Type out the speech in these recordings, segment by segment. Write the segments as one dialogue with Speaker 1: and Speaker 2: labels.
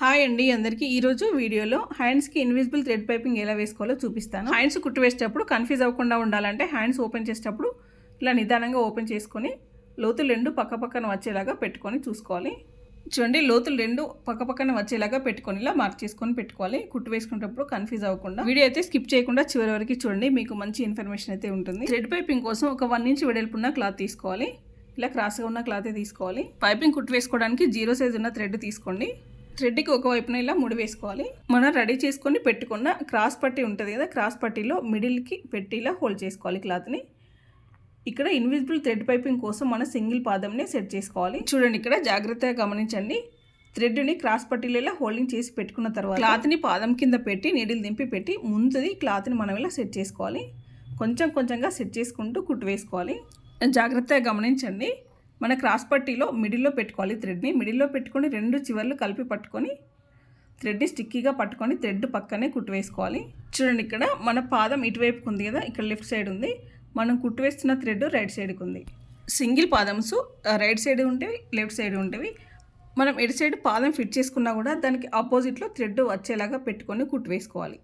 Speaker 1: Hi అండి అందరికీ ఈరోజు వీడియోలో హ్యాండ్స్కి ఇన్విజిబుల్ థ్రెడ్ పైపింగ్ ఎలా వేసుకోవాలో చూపిస్తాను. హ్యాండ్స్ కుట్టు వేసేటప్పుడు కన్ఫ్యూజ్ అవ్వకుండా ఉండాలంటే హ్యాండ్స్ ఓపెన్ చేసేటప్పుడు ఇలా నిదానంగా ఓపెన్ చేసుకొని లోతులు రెండు పక్క పక్కన వచ్చేలాగా పెట్టుకొని చూసుకోవాలి. చూడండి లోతులు రెండు పక్క పక్కన వచ్చేలాగా పెట్టుకొని ఇలా మార్క్ చేసుకొని పెట్టుకోవాలి. కుట్టు వేసుకునేటప్పుడు కన్ఫ్యూజ్ అవ్వకుండా. వీడియో అయితే స్కిప్ చేయకుండా చివరి వరకు చూడండి మీకు మంచి ఇన్ఫర్మేషన్ అయితే ఉంటుంది. థ్రెడ్ పైపింగ్ కోసం ఒక వన్ ఇంచ్ వెడల్పున్న క్లాత్ తీసుకోవాలి. ఇలా క్రాస్గా ఉన్న క్లాతే తీసుకోవాలి. పైపింగ్ కుట్టు వేసుకోవడానికి జీరో సైజ్ ఉన్న థ్రెడ్ తీసుకోండి. థ్రెడ్కి ఒక వైపున ఇలా ముడి వేసుకోవాలి. మనం రెడీ చేసుకొని పెట్టుకున్న క్రాస్ పట్టీ ఉంటుంది కదా క్రాస్ పట్టీలో మిడిల్కి పెట్టి ఇలా హోల్డ్ చేసుకోవాలి క్లాత్ని. ఇక్కడ ఇన్విజిబుల్ థ్రెడ్ పైపింగ్ కోసం మన సింగిల్ పాదంని సెట్ చేసుకోవాలి. చూడండి ఇక్కడ జాగ్రత్తగా గమనించండి. థ్రెడ్ని క్రాస్ పట్టీలో ఇలా హోల్డింగ్ చేసి పెట్టుకున్న తర్వాత క్లాత్ని పాదం కింద పెట్టి నీడిల్ దింపి పెట్టి ముందుది క్లాత్ని మనం ఇలా సెట్ చేసుకోవాలి. కొంచెం కొంచెంగా సెట్ చేసుకుంటూ కుట్టు వేసుకోవాలి. జాగ్రత్తగా గమనించండి. మన క్రాస్ పట్టీలో మిడిల్లో పెట్టుకోవాలి థ్రెడ్ని. మిడిల్లో పెట్టుకొని రెండు చివర్లు కలిపి పట్టుకొని థ్రెడ్ని స్టిక్కీగా పట్టుకొని థ్రెడ్ పక్కనే కుట్టు వేసుకోవాలి. చూడండి ఇక్కడ మన పాదం ఇటువైపుకు ఉంది కదా ఇక్కడ లెఫ్ట్ సైడ్ ఉంది. మనం కుట్టు వేస్తున్న థ్రెడ్ రైట్ సైడ్కి ఉంది. సింగిల్ పాదమ్స్ రైట్ సైడ్ ఉంటేవి లెఫ్ట్ సైడ్ ఉంటేవి. మనం ఎటు సైడ్ పాదం ఫిట్ చేసుకున్నా కూడా దానికి ఆపోజిట్లో థ్రెడ్ వచ్చేలాగా పెట్టుకొని కుట్టు వేసుకోవాలి.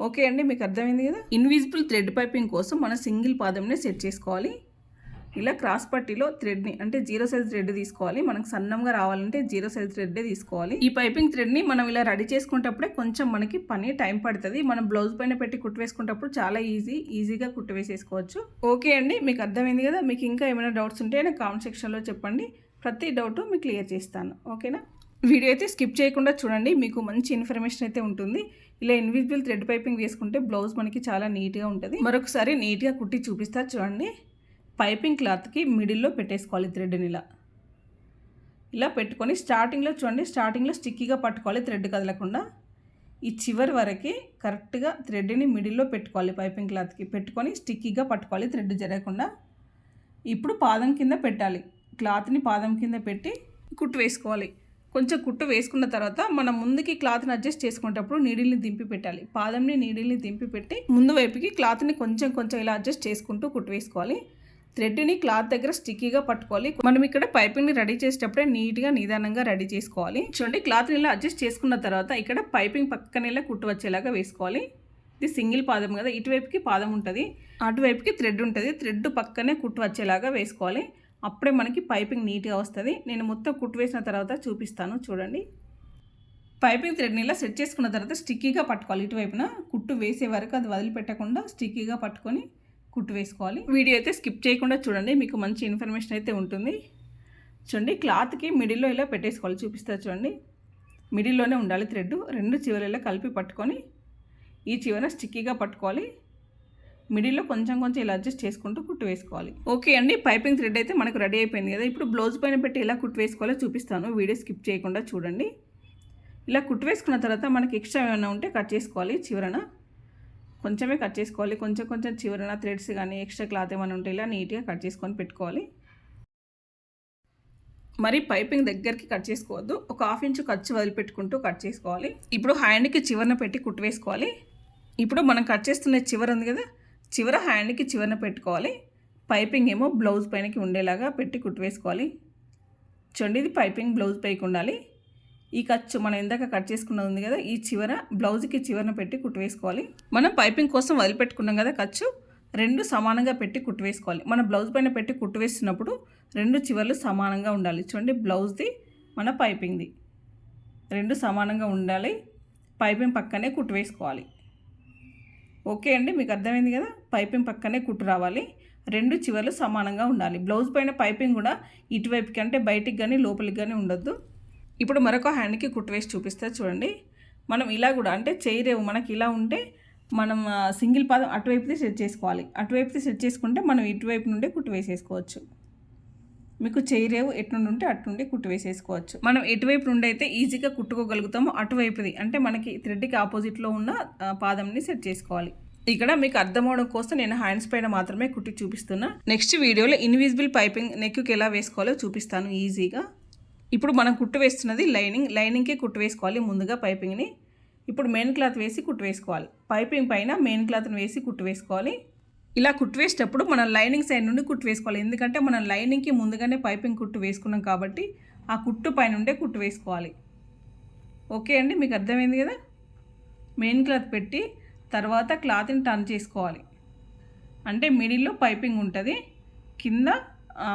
Speaker 1: ఓకే అండి మీకు అర్థమైంది కదా? ఇన్విజిబుల్ థ్రెడ్ పైపింగ్ కోసం మన సింగిల్ పాదంనే సెట్ చేసుకోవాలి. ఇలా క్రాస్ పట్టీలో థ్రెడ్ని అంటే జీరో సైజ్ థ్రెడ్ తీసుకోవాలి. మనకు సన్నంగా రావాలంటే జీరో సైజ్ థ్రెడ్డే తీసుకోవాలి. ఈ పైపింగ్ థ్రెడ్ని మనం ఇలా రెడీ చేసుకునేటప్పుడే కొంచెం మనకి పని టైం పడుతుంది. మనం బ్లౌజ్ పైన పెట్టి కుట్టు వేసుకునేటప్పుడు చాలా ఈజీ ఈజీగా కుట్టు వేసేసుకోవచ్చు. ఓకే అండి మీకు అర్థమైంది కదా? మీకు ఇంకా ఏమైనా డౌట్స్ ఉంటే నాకు కామెంట్ సెక్షన్లో చెప్పండి. ప్రతి డౌట్ మీకు క్లియర్ చేస్తాను. ఓకేనా? వీడియో అయితే స్కిప్ చేయకుండా చూడండి. మీకు మంచి ఇన్ఫర్మేషన్ అయితే ఉంటుంది. ఇలా ఇన్విజిబుల్ థ్రెడ్ పైపింగ్ వేసుకుంటే బ్లౌజ్ మనకి చాలా నీట్గా ఉంటుంది. మరొకసారి నీట్గా కుట్టి చూపిస్తా చూడండి. పైపింగ్ క్లాత్కి మిడిల్లో పెట్టేసుకోవాలి థ్రెడ్ని ఇలా. ఇలా పెట్టుకొని స్టార్టింగ్లో చూడండి స్టార్టింగ్లో స్టిక్కీగా పట్టుకోవాలి థ్రెడ్ కదలకుండా. ఈ చివరి వరకు కరెక్ట్గా థ్రెడ్ని మిడిల్లో పెట్టుకోవాలి పైపింగ్ క్లాత్కి. పెట్టుకొని స్టిక్కీగా పట్టుకోవాలి థ్రెడ్ జరగకుండా. ఇప్పుడు పాదం కింద పెట్టాలి. క్లాత్ని పాదం కింద పెట్టి కుట్టు వేసుకోవాలి. కొంచెం కుట్టు వేసుకున్న తర్వాత మనం ముందుకి క్లాత్ని అడ్జస్ట్ చేసుకునేటప్పుడు నీడిల్ని దింపి పెట్టాలి. పాదంని నీడిల్ని దింపి పెట్టి ముందు వైపుకి క్లాత్ని కొంచెం కొంచెం ఇలా అడ్జస్ట్ చేసుకుంటూ కుట్టు వేసుకోవాలి. థ్రెడ్ని క్లాత్ దగ్గర స్టిక్కీగా పట్టుకోవాలి. మనం ఇక్కడ పైపింగ్ని రెడీ చేసేటప్పుడే నీట్గా నిదానంగా రెడీ చేసుకోవాలి. చూడండి క్లాత్ని ఇలా అడ్జస్ట్ చేసుకున్న తర్వాత ఇక్కడ పైపింగ్ పక్కన ఇలా కుట్టు వచ్చేలాగా వేసుకోవాలి. ఇది సింగిల్ పాదం కదా ఇటువైపుకి పాదం ఉంటుంది అటువైపుకి థ్రెడ్ ఉంటుంది. థ్రెడ్ పక్కనే కుట్టు వచ్చేలాగా వేసుకోవాలి. అప్పుడే మనకి పైపింగ్ నీట్గా వస్తుంది. నేను మొత్తం కుట్టు వేసిన తర్వాత చూపిస్తాను చూడండి. పైపింగ్ థ్రెడ్ని ఇలా సెట్ చేసుకున్న తర్వాత స్టిక్కీగా పట్టుకోవాలి. ఇటువైపున కుట్టు వేసే వరకు అది వదిలిపెట్టకుండా స్టిక్కీగా పట్టుకొని కుట్టు వేసుకోవాలి. వీడియో అయితే స్కిప్ చేయకుండా చూడండి మీకు మంచి ఇన్ఫర్మేషన్ అయితే ఉంటుంది. చూడండి క్లాత్కి మిడిల్లో ఇలా పెట్టేసుకోవాలి చూపిస్తా చూడండి. మిడిల్లోనే ఉండాలి థ్రెడ్ రెండు చివరిలో కలిపి పట్టుకొని ఈ చివర స్టిక్కీగా పట్టుకోవాలి. మిడిల్లో కొంచెం కొంచెం ఇలా అడ్జస్ట్ చేసుకుంటూ కుట్టు వేసుకోవాలి. ఓకే అండి పైపింగ్ థ్రెడ్ అయితే మనకు రెడీ అయిపోయింది కదా. ఇప్పుడు బ్లౌజ్ పైన పెట్టి ఎలా కుట్టు వేసుకోవాలో చూపిస్తాను. వీడియో స్కిప్ చేయకుండా చూడండి. ఇలా కుట్టు వేసుకున్న తర్వాత మనకి ఎక్స్ట్రా ఏమైనా ఉంటే కట్ చేసుకోవాలి చివరన. కొంచెమే కట్ చేసుకోవాలి. కొంచెం కొంచెం చివరన థ్రెడ్స్ కానీ ఎక్స్ట్రా క్లాత్ ఏమైనా ఉంటే ఇలా నీట్గా కట్ చేసుకొని పెట్టుకోవాలి. మరి పైపింగ్ దగ్గరికి కట్ చేసుకోవద్దు. ఒక హాఫ్ ఇంచు ఖర్చు వదిలిపెట్టుకుంటూ కట్ చేసుకోవాలి. ఇప్పుడు హ్యాండ్కి చివరన పెట్టి కుట్టు వేసుకోవాలి. ఇప్పుడు మనం కట్ చేస్తున్న చివర ఉంది కదా చివర హ్యాండ్కి చివరన పెట్టుకోవాలి. పైపింగ్ ఏమో బ్లౌజ్ పైనకి ఉండేలాగా పెట్టి కుట్టు వేసుకోవాలి. చూడండి ఇది పైపింగ్ బ్లౌజ్ పైకి ఉండాలి. ఈ ఖర్చు మనం ఇందాక కట్ చేసుకున్నది ఉంది కదా ఈ చివర బ్లౌజ్కి చివరన పెట్టి కుట్టు వేసుకోవాలి. మనం పైపింగ్ కోసం వదిలిపెట్టుకున్నాం కదా ఖర్చు రెండు సమానంగా పెట్టి కుట్టు వేసుకోవాలి. మన బ్లౌజ్ పైన పెట్టి కుట్టు వేస్తున్నప్పుడు రెండు చివర్లు సమానంగా ఉండాలి. చూడండి బ్లౌజ్ది మన పైపింగ్ది. రెండు సమానంగా ఉండాలి పైపింగ్ పక్కనే కుట్టు వేసుకోవాలి. ఓకే అండి మీకు అర్థమైంది కదా? పైపింగ్ పక్కనే కుట్టు రావాలి రెండు చివర్లు సమానంగా ఉండాలి. బ్లౌజ్ పైన పైపింగ్ కూడా ఇటువైపుకి అంటే బయటికి కానీ లోపలికి కానీ ఉండొద్దు. ఇప్పుడు మరొక హ్యాండ్కి కుట్టు వేసి చూపిస్తే చూడండి. మనం ఇలా కూడా అంటే చేయరేవు మనకి ఇలా ఉంటే మనం సింగిల్ పాదం అటువైపుది సెట్ చేసుకోవాలి. అటువైపుది సెట్ చేసుకుంటే మనం ఇటువైపు నుండే కుట్టు వేసేసుకోవచ్చు. మీకు చేయరేవు ఎట్నుండి ఉంటే అటునుండి కుట్టు వేసేసుకోవచ్చు. మనం ఎటువైపు నుండి అయితే ఈజీగా కుట్టుకోగలుగుతామో అటువైపుది అంటే మనకి థ్రెడ్కి ఆపోజిట్లో ఉన్న పాదంని సెట్ చేసుకోవాలి. ఇక్కడ మీకు అర్థమవడం కోసం నేను హ్యాండ్స్ పైన మాత్రమే కుట్టి చూపిస్తున్నా. నెక్స్ట్ వీడియోలో ఇన్విజిబుల్ పైపింగ్ నెక్కి ఎలా వేసుకోవాలో చూపిస్తాను ఈజీగా. ఇప్పుడు మనం కుట్టు వేస్తున్నది లైనింగ్ లైనింగ్కే కుట్టు వేసుకోవాలి ముందుగా పైపింగ్ని. ఇప్పుడు మెయిన్ క్లాత్ వేసి కుట్టు వేసుకోవాలి. పైపింగ్ పైన మెయిన్ క్లాత్ని వేసి కుట్టు వేసుకోవాలి. ఇలా కుట్టు వేసేటప్పుడు మనం లైనింగ్ సైడ్ నుండి కుట్టు వేసుకోవాలి. ఎందుకంటే మనం లైనింగ్కి ముందుగానే పైపింగ్ కుట్టు వేసుకున్నాం కాబట్టి ఆ కుట్టు పైన ఉండే కుట్టు వేసుకోవాలి. ఓకే అండి మీకు అర్థమైంది కదా? మెయిన్ క్లాత్ పెట్టి తర్వాత క్లాత్ని టర్న్ చేసుకోవాలి. అంటే మిడిల్లో పైపింగ్ ఉంటుంది కింద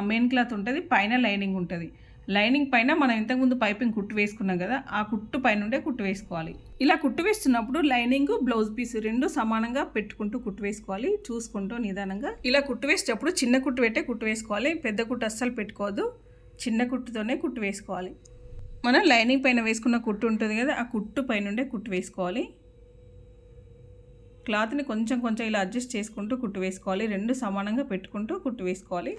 Speaker 1: మెయిన్ క్లాత్ ఉంటుంది పైన లైనింగ్ ఉంటుంది. లైనింగ్ పైన మనం ఇంతకుముందు పైపింగ్ కుట్టు వేసుకున్నాం కదా ఆ కుట్టు పైన ఉండే కుట్టు వేసుకోవాలి. ఇలా కుట్టు వేస్తున్నప్పుడు లైనింగ్ బ్లౌజ్ పీస్ రెండు సమానంగా పెట్టుకుంటూ కుట్టు వేసుకోవాలి. చూసుకుంటూ నిదానంగా ఇలా కుట్టు వేసేటప్పుడు చిన్న కుట్టు పెట్టే కుట్టు వేసుకోవాలి. పెద్ద కుట్టు అస్సలు పెట్టుకోవద్దు. చిన్న కుట్టుతోనే కుట్టు వేసుకోవాలి. మనం లైనింగ్ పైన వేసుకున్న కుట్టు ఉంటుంది కదా ఆ కుట్టు పైన ఉండే కుట్టు వేసుకోవాలి. క్లాత్ని కొంచెం కొంచెం ఇలా అడ్జస్ట్ చేసుకుంటూ కుట్టు వేసుకోవాలి. రెండు సమానంగా పెట్టుకుంటూ కుట్టు వేసుకోవాలి.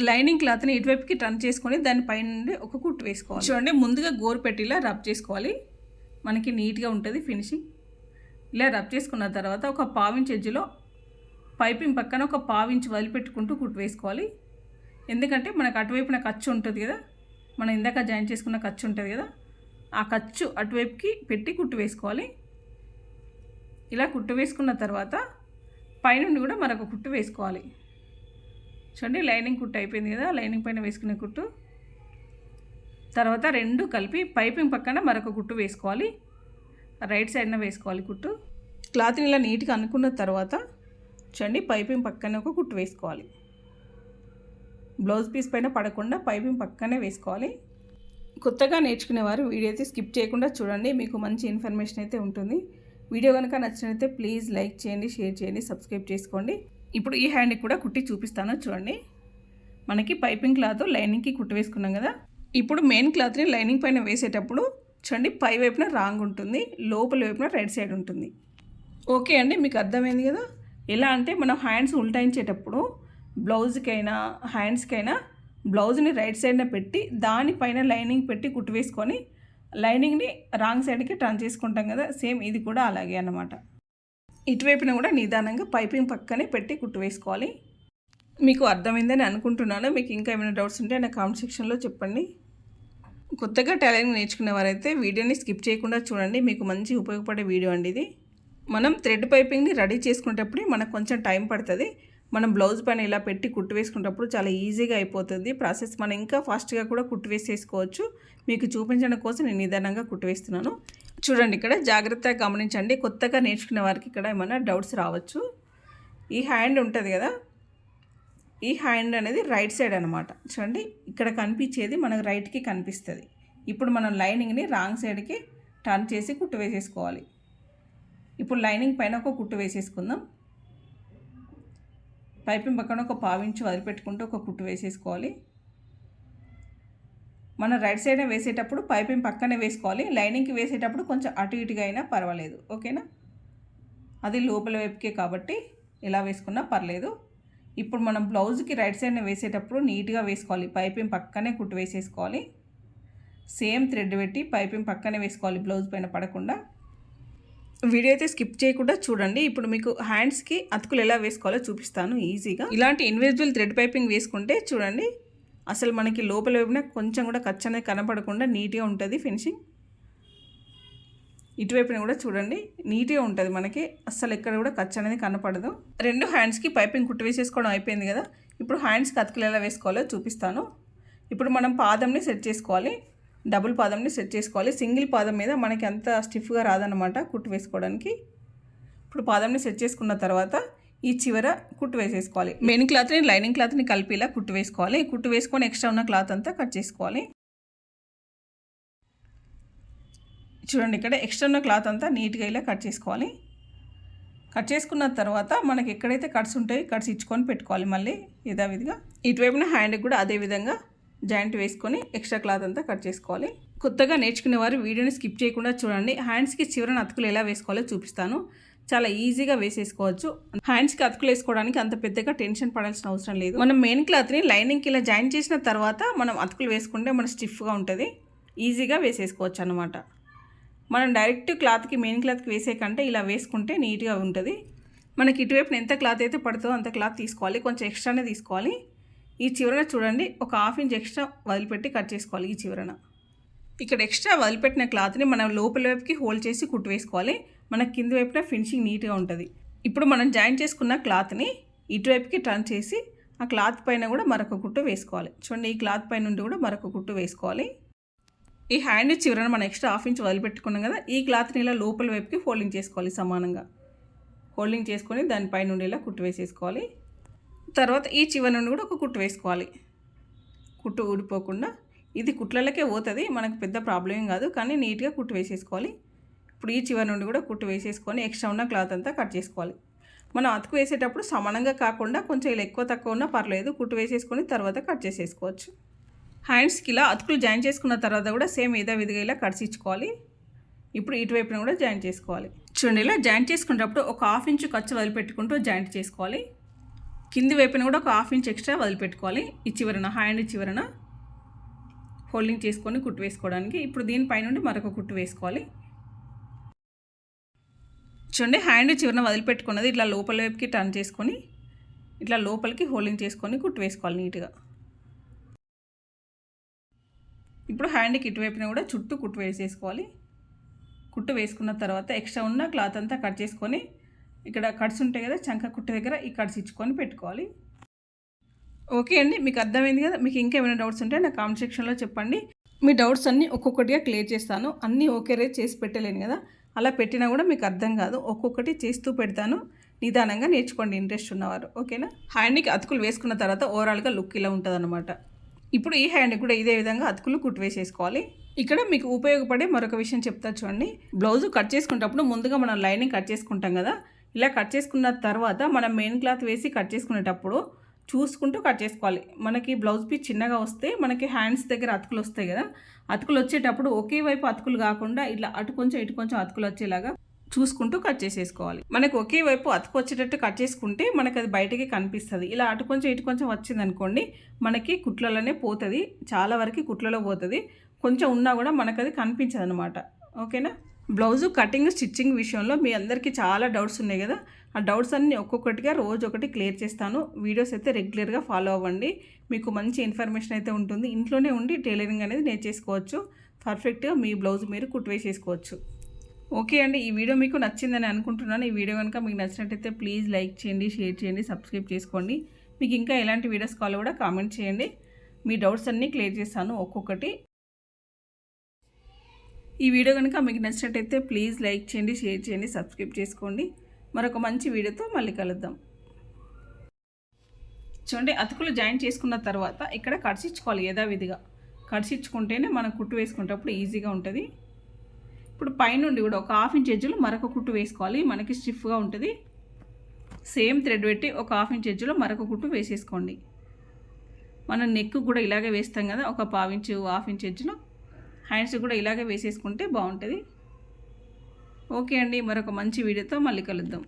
Speaker 1: లైనింగ్ క్లాత్ని ఇటువైపుకి టర్న్ చేసుకొని దానిపైన నుండి ఒక కుట్టు వేసుకోవాలి. చూడండి ముందుగా గోరు పెట్టి ఇలా రబ్ చేసుకోవాలి. మనకి నీట్గా ఉంటుంది ఫినిషింగ్. ఇలా రబ్ చేసుకున్న తర్వాత ఒక పావించ్ ఎడ్జ్లో పైపింగ్ పక్కన ఒక పావించ్ వదిలిపెట్టుకుంటూ కుట్టు వేసుకోవాలి. ఎందుకంటే మనకు అటువైపున ఖర్చు ఉంటుంది కదా. మనం ఇందాక జాయిన్ చేసుకున్న ఖర్చు ఉంటుంది కదా. ఆ ఖర్చు అటువైపుకి పెట్టి కుట్టు వేసుకోవాలి. ఇలా కుట్టు వేసుకున్న తర్వాత పైనుండి కూడా మరొక కుట్టు వేసుకోవాలి. చూడండి లైనింగ్ కుట్టు అయిపోయింది కదా లైనింగ్ పైన వేసుకునే కుట్టు. తర్వాత రెండు కలిపి పైపింగ్ పక్కన మరొక కుట్టు వేసుకోవాలి. రైట్ సైడ్న వేసుకోవాలి కుట్టు. క్లాత్ని ఇలా నీట్గా అనుకున్న తర్వాత చూడండి పైపింగ్ పక్కనే ఒక కుట్టు వేసుకోవాలి. బ్లౌజ్ పీస్ పైన పడకుండా పైపింగ్ పక్కనే వేసుకోవాలి. కొత్తగా నేర్చుకునేవారు వీడియో అయితే స్కిప్ చేయకుండా చూడండి మీకు మంచి ఇన్ఫర్మేషన్ అయితే ఉంటుంది. వీడియో కనుక నచ్చినైతే ప్లీజ్ లైక్ చేయండి షేర్ చేయండి సబ్స్క్రైబ్ చేసుకోండి. ఇప్పుడు ఈ హ్యాండ్కి కూడా కుట్టి చూపిస్తాను చూడండి. మనకి పైపింగ్ క్లాత్ లైనింగ్కి కుట్టి వేసుకున్నాం కదా. ఇప్పుడు మెయిన్ క్లాత్ని లైనింగ్ పైన వేసేటప్పుడు చూడండి పై వైపున రాంగ్ ఉంటుంది లోపల వైపున రైట్ సైడ్ ఉంటుంది. ఓకే అండి మీకు అర్థమైంది కదా? ఎలా అంటే మనం హ్యాండ్స్ ఉల్టాయించేటప్పుడు బ్లౌజ్కైనా హ్యాండ్స్కైనా బ్లౌజ్ని రైట్ సైడ్న పెట్టి దానిపైన లైనింగ్ పెట్టి కుట్టు వేసుకొని లైనింగ్ని రాంగ్ సైడ్కి టర్న్ చేసుకుంటాం కదా? సేమ్ ఇది కూడా అలాగే అన్నమాట. ఇటువైపున కూడా నిదానంగా పైపింగ్ పక్కనే పెట్టి కుట్టు వేసుకోవాలి. మీకు అర్థమైందని అనుకుంటున్నాను. మీకు ఇంకా ఏమైనా డౌట్స్ ఉంటే నా కామెంట్ సెక్షన్లో చెప్పండి. కొత్తగా టైలరింగ్ నేర్చుకున్న వారైతే వీడియోని స్కిప్ చేయకుండా చూడండి. మీకు మంచి ఉపయోగపడే వీడియో అండి ఇది. మనం థ్రెడ్ పైపింగ్ని రెడీ చేసుకునేటప్పుడు మనకు కొంచెం టైం పడుతుంది. మనం బ్లౌజ్ పైన ఇలా పెట్టి కుట్టు వేసుకునేటప్పుడు చాలా ఈజీగా అయిపోతుంది. ప్రాసెస్ మనం ఇంకా ఫాస్ట్గా కూడా కుట్టు వేసేసుకోవచ్చు. మీకు చూపించడం కోసం నేను నిదానంగా కుట్టు వేస్తున్నాను. చూడండి ఇక్కడ జాగ్రత్తగా గమనించండి. కొత్తగా నేర్చుకునే వారికి ఇక్కడ ఏమైనా డౌట్స్ రావచ్చు. ఈ హ్యాండ్ ఉంటుంది కదా? ఈ హ్యాండ్ అనేది రైట్ సైడ్ అనమాట చూడండి ఇక్కడ కనిపించేది మనకు రైట్కి కనిపిస్తుంది. ఇప్పుడు మనం లైనింగ్ని రాంగ్ సైడ్కి టర్న్ చేసి కుట్టు వేసేసుకోవాలి. ఇప్పుడు లైనింగ్ పైన ఒక కుట్టు వేసేసుకుందాం. పైపింగ్ పక్కన ఒక పావించి వదిలిపెట్టుకుంటూ ఒక కుట్టు వేసేసుకోవాలి. మనం రైట్ సైడ్ వేసేటప్పుడు పైపింగ్ పక్కనే వేసుకోవాలి. లైనింగ్కి వేసేటప్పుడు కొంచెం అటు ఇటుగా అయినా పర్వాలేదు. ఓకేనా అది లోపల వైపుకే కాబట్టి ఇలా వేసుకున్నా పర్లేదు. ఇప్పుడు మనం బ్లౌజ్కి రైట్ సైడ్న వేసేటప్పుడు నీట్గా వేసుకోవాలి. పైపింగ్ పక్కనే కుట్టు వేసేసుకోవాలి. సేమ్ థ్రెడ్ పెట్టి పైపింగ్ పక్కనే వేసుకోవాలి బ్లౌజ్ పైన పడకుండా. వీడియో అయితే స్కిప్ చేయకుండా చూడండి. ఇప్పుడు మీకు హ్యాండ్స్కి అతుకులు ఎలా వేసుకోవాలో చూపిస్తాను ఈజీగా ఇలాంటి ఇన్విజిబుల్ థ్రెడ్ పైపింగ్ వేసుకుంటే చూడండి అసలు మనకి లోపల వైపున కొంచెం కూడా ఖర్చు అనేది కనపడకుండా నీట్గా ఉంటుంది ఫినిషింగ్. ఇటువైపున కూడా చూడండి నీట్గా ఉంటుంది మనకి. అస్సలు ఎక్కడ కూడా ఖర్చు అనేది కనపడదు. రెండు హ్యాండ్స్కి పైపింగ్ కుట్టు వేసేసుకోవడం అయిపోయింది కదా. ఇప్పుడు హ్యాండ్స్కి అతుకులు ఎలా వేసుకోవాలో చూపిస్తాను. ఇప్పుడు మనం పాదంని సెట్ చేసుకోవాలి. డబుల్ పాదంని సెట్ చేసుకోవాలి. సింగిల్ పాదం మీద మనకి అంత స్టిఫ్గా రాదనమాట కుట్టు వేసుకోవడానికి. ఇప్పుడు పాదంని సెట్ చేసుకున్న తర్వాత ఈ చివర కుట్టు వేసేసుకోవాలి. మెయిన్ క్లాత్ని లైనింగ్ క్లాత్ని కలిపి ఇలా కుట్టు వేసుకోవాలి. కుట్టు వేసుకొని ఎక్స్ట్రా ఉన్న క్లాత్ అంతా కట్ చేసుకోవాలి. చూడండి ఇక్కడ ఎక్స్ట్రా ఉన్న క్లాత్ అంతా నీట్గా ఇలా కట్ చేసుకోవాలి. కట్ చేసుకున్న తర్వాత మనకి ఎక్కడైతే కట్స్ ఉంటాయి కట్స్ ఇచ్చుకొని పెట్టుకోవాలి మళ్ళీ యథావిధిగా. ఇటువైపున హ్యాండ్కి కూడా అదే విధంగా జాయింట్ వేసుకొని ఎక్స్ట్రా క్లాత్ అంతా కట్ చేసుకోవాలి. కొత్తగా నేర్చుకునే వారు వీడియోని స్కిప్ చేయకుండా చూడండి. హ్యాండ్స్కి చివరన అతుకులు ఎలా వేసుకోవాలో చూపిస్తాను. చాలా ఈజీగా వేసేసుకోవచ్చు. హ్యాండ్స్కి అతుకులు వేసుకోవడానికి అంత పెద్దగా టెన్షన్ పడాల్సిన అవసరం లేదు. మనం మెయిన్ క్లాత్ని లైనింగ్కి ఇలా జాయిన్ చేసిన తర్వాత మనం అతుకులు వేసుకుంటే మన స్టిఫ్గా ఉంటుంది. ఈజీగా వేసేసుకోవచ్చు అనమాట మనం డైరెక్ట్ క్లాత్కి మెయిన్ క్లాత్కి వేసే కంటే ఇలా వేసుకుంటే నీట్గా ఉంటుంది. మనకి ఇటువైపున ఎంత క్లాత్ అయితే పడుతుందో అంత క్లాత్ తీసుకోవాలి. కొంచెం ఎక్స్ట్రానే తీసుకోవాలి. ఈ చివరన చూడండి ఒక హాఫ్ ఇంచ్ ఎక్స్ట్రా వదిలిపెట్టి కట్ చేసుకోవాలి ఈ చివరన. ఇక్కడ ఎక్స్ట్రా వదిలిపెట్టిన క్లాత్ని మనం లోపల వైపుకి హోల్డ్ చేసి కుట్టు వేసుకోవాలి. మన కింది వైపున ఫినిషింగ్ నీట్గా ఉంటుంది. ఇప్పుడు మనం జాయిన్ చేసుకున్న క్లాత్ని ఇటువైపుకి టర్న్ చేసి ఆ క్లాత్ పైన కూడా మరొక కుట్టు వేసుకోవాలి. చూడండి ఈ క్లాత్ పైన నుండి కూడా మరొక కుట్టు వేసుకోవాలి. ఈ హ్యాండ్ చివరన మనం ఎక్స్ట్రా హాఫ్ ఇంచ్ వదిలిపెట్టుకున్నాం కదా ఈ క్లాత్ని ఇలా లోపల వైపుకి ఫోల్డింగ్ చేసుకోవాలి సమానంగా. ఫోల్డింగ్ చేసుకొని దానిపై నుండి ఇలా కుట్టు వేసేసుకోవాలి. తర్వాత ఈ చివరి నుండి కూడా ఒక కుట్టు వేసుకోవాలి. కుట్టు ఊడిపోకుండా. ఇది కుట్లలకే పోతుంది మనకు పెద్ద ప్రాబ్లం ఏం కాదు కానీ నీట్గా కుట్టు వేసేసుకోవాలి. ఇప్పుడు ఈ చివరి నుండి కూడా కుట్టు వేసేసుకొని ఎక్స్ట్రా ఉన్న క్లాత్ అంతా కట్ చేసుకోవాలి. మనం అతుకు వేసేటప్పుడు సమానంగా కాకుండా కొంచెం ఇలా ఎక్కువ తక్కువ ఉన్నా పర్లేదు కుట్టు వేసేసుకొని తర్వాత కట్ చేసేసుకోవచ్చు. హ్యాండ్స్కి ఇలా అతుకులు జాయిన్ చేసుకున్న తర్వాత కూడా సేమ్ ఏదో విధిగా ఇలా కట్స్ ఇచ్చుకోవాలి. ఇప్పుడు ఇటువైపున కూడా జాయింట్ చేసుకోవాలి. చూడండి ఇలా జాయింట్ చేసుకునేటప్పుడు ఒక హాఫ్ ఇంచు ఖర్చు వదిలిపెట్టుకుంటూ జాయింట్ చేసుకోవాలి. కింది వైపున కూడా ఒక హాఫ్ ఇంచ్ ఎక్స్ట్రా వదిలిపెట్టుకోవాలి. ఈ చివరన హ్యాండ్ చివరన హోల్డింగ్ చేసుకొని కుట్టు వేసుకోవడానికి. ఇప్పుడు దీనిపై నుండి మరొక కుట్టు వేసుకోవాలి. చూడండి హ్యాండ్ చివరన వదిలిపెట్టుకున్నది ఇట్లా లోపల వైపుకి టర్న్ చేసుకొని ఇట్లా లోపలికి హోల్డింగ్ చేసుకొని కుట్టు వేసుకోవాలి నీట్గా. ఇప్పుడు హ్యాండ్కి ఇటువైపున కూడా చుట్టూ కుట్టు వేసేసుకోవాలి. కుట్టు వేసుకున్న తర్వాత ఎక్స్ట్రా ఉన్న క్లాత్ అంతా కట్ చేసుకొని ఇక్కడ కట్స్ ఉంటాయి కదా చంక కుట్టు దగ్గర ఈ కట్స్ ఇచ్చుకొని పెట్టుకోవాలి. ఓకే అండి మీకు అర్థమైంది కదా? మీకు ఇంకేమైనా డౌట్స్ ఉంటే నా కామెంట్ సెక్షన్లో చెప్పండి. మీ డౌట్స్ అన్నీ ఒక్కొక్కటిగా క్లియర్ చేస్తాను. అన్నీ ఓకే రేట్ చేసి పెట్టలేను కదా? అలా పెట్టినా కూడా మీకు అర్థం కాదు. ఒక్కొక్కటి చేస్తూ పెడతాను. నిదానంగా నేర్చుకోండి. ఇంట్రెస్ట్ ఉన్నవారు. ఓకేనా? హ్యాండ్కి అతుకులు వేసుకున్న తర్వాత ఓవరాల్గా లుక్ ఇలా ఉంటుంది ఇప్పుడు ఈ హ్యాండ్ కూడా ఇదే విధంగా అతుకులు కుట్టు వేసేసుకోవాలి ఇక్కడ మీకు ఉపయోగపడే మరొక విషయం చెప్తా చూడండి. బ్లౌజ్ కట్ చేసుకునేటప్పుడు ముందుగా మనం లైనింగ్ కట్ చేసుకుంటాం కదా. ఇలా కట్ చేసుకున్న తర్వాత మనం మెయిన్ క్లాత్ వేసి కట్ చేసుకునేటప్పుడు చూసుకుంటూ కట్ చేసుకోవాలి. మనకి బ్లౌజ్ పీస్ చిన్నగా వస్తే మనకి హ్యాండ్స్ దగ్గర అతుకులు వస్తాయి కదా. అతుకులు వచ్చేటప్పుడు ఒకే వైపు అతుకులు కాకుండా ఇట్లా అటు కొంచెం ఇటు కొంచెం అతుకులు వచ్చేలాగా చూసుకుంటూ కట్ చేసేసుకోవాలి. మనకు ఒకే వైపు అతుకు వచ్చేటట్టు కట్ చేసుకుంటే మనకి అది బయటకి కనిపిస్తుంది. ఇలా అటు కొంచెం ఇటు కొంచెం వచ్చింది అనుకోండి మనకి కుట్లలోనే పోతుంది. చాలా వరకు కుట్లలో పోతుంది. కొంచెం ఉన్నా కూడా మనకు అది కనిపించదు అనమాట ఓకేనా? బ్లౌజు కటింగ్ స్టిచ్చింగ్ విషయంలో మీ అందరికీ చాలా డౌట్స్ ఉన్నాయి కదా. ఆ డౌట్స్ అన్నీ ఒక్కొక్కటిగా రోజు ఒకటి క్లియర్ చేస్తాను. వీడియోస్ అయితే రెగ్యులర్గా ఫాలో అవ్వండి. మీకు మంచి ఇన్ఫర్మేషన్ అయితే ఉంటుంది. ఇంట్లోనే ఉండి టైలరింగ్ అనేది నేర్చేసుకోవచ్చు. పర్ఫెక్ట్గా మీ బ్లౌజ్ మీరు కుట్వేసేసుకోవచ్చు ఓకే అండి. ఈ వీడియో మీకు నచ్చిందని అనుకుంటున్నాను. ఈ వీడియో కనుక మీకు నచ్చినట్టయితే ప్లీజ్ లైక్ చేయండి షేర్ చేయండి సబ్స్క్రైబ్ చేసుకోండి. మీకు ఇంకా ఎలాంటి వీడియోస్ కావాలో కూడా కామెంట్ చేయండి. మీ డౌట్స్ అన్నీ క్లియర్ చేస్తాను ఒక్కొక్కటి. ఈ వీడియో కనుక మీకు నచ్చినట్టయితే ప్లీజ్ లైక్ చేయండి షేర్ చేయండి సబ్స్క్రైబ్ చేసుకోండి. మరొక మంచి వీడియోతో మళ్ళీ కలుద్దాం. చూడండి అతుకులు జాయిన్ చేసుకున్న తర్వాత ఇక్కడ కడిచిచ్చుకోవాలి యథావిధిగా. కడిచిచ్చుకుంటేనే మనం కుట్టు వేసుకునేటప్పుడు ఈజీగా ఉంటుంది. ఇప్పుడు పైనుండి కూడా ఒక హాఫ్ ఇంచ్ ఎజ్జులో మరొక కుట్టు వేసుకోవాలి. మనకి స్టిఫ్గా ఉంటుంది. సేమ్ థ్రెడ్ పెట్టి ఒక హాఫ్ ఇంచ్ ఎజ్జులో మరొక కుట్టు వేసేసుకోండి. మనం నెక్ కూడా ఇలాగే వేస్తాం కదా ఒక పావించు హాఫ్ ఇంచ్ ఎజ్జులో హ్యాండ్స్ కూడా ఇలాగే వేసేసుకుంటే బాగుంటుంది. ఓకే అండి మరొక మంచి వీడియోతో మళ్ళీ కలుద్దాం.